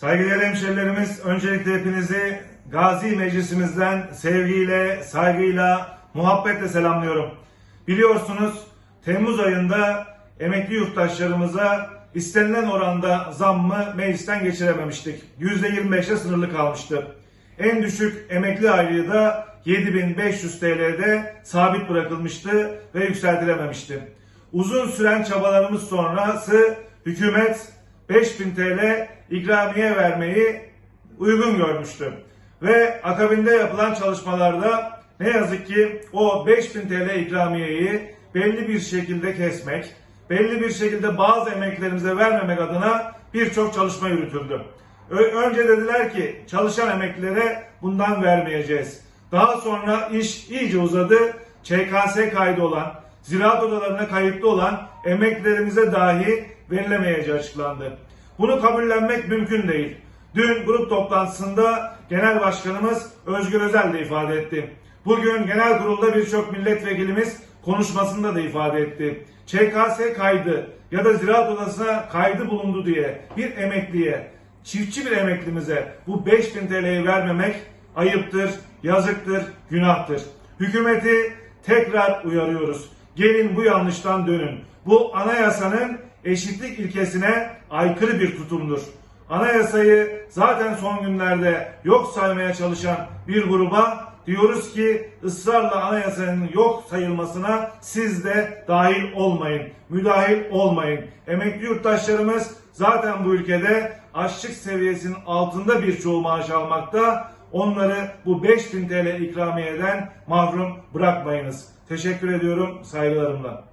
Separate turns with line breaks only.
Saygıdeğer hemşerilerimiz, öncelikle hepinizi Gazi Meclisimizden sevgiyle, saygıyla, muhabbetle selamlıyorum. Biliyorsunuz Temmuz ayında emekli yurttaşlarımıza istenilen oranda zammı meclisten geçirememiştik. %25'e sınırlı kalmıştı. En düşük emekli aylığı da 7500 TL'de sabit bırakılmıştı ve yükseltilememişti. Uzun süren çabalarımız sonrası hükümet 5000 TL ikramiye vermeyi uygun görmüştü. Ve akabinde yapılan çalışmalarda ne yazık ki o 5000 TL ikramiyeyi belli bir şekilde kesmek, belli bir şekilde bazı emeklilerimize vermemek adına birçok çalışma yürütüldü. Önce dediler ki çalışan emeklilere bundan vermeyeceğiz. Daha sonra iş iyice uzadı. ÇKS kaydı olan, ziraat odalarına kayıtlı olan emeklilerimize dahi verilemeyeceği açıklandı. Bunu kabullenmek mümkün değil. Dün grup toplantısında Genel Başkanımız Özgür Özel de ifade etti. Bugün genel kurulda birçok milletvekilimiz konuşmasında da ifade etti. ÇKS kaydı ya da ziraat odasına kaydı bulundu diye bir emekliye, çiftçi bir emeklimize bu 5000 TL'yi vermemek ayıptır, yazıktır, günahtır. Hükümeti tekrar uyarıyoruz. Gelin bu yanlıştan dönün. Bu anayasanın eşitlik ilkesine aykırı bir tutumdur. Anayasayı zaten son günlerde yok saymaya çalışan bir gruba diyoruz ki ısrarla anayasanın yok sayılmasına siz de dahil olmayın, müdahil olmayın. Emekli yurttaşlarımız zaten bu ülkede açlık seviyesinin altında birçoğu maaş almakta. Onları bu 5000 TL ikramiyeden mahrum bırakmayınız. Teşekkür ediyorum saygılarımla.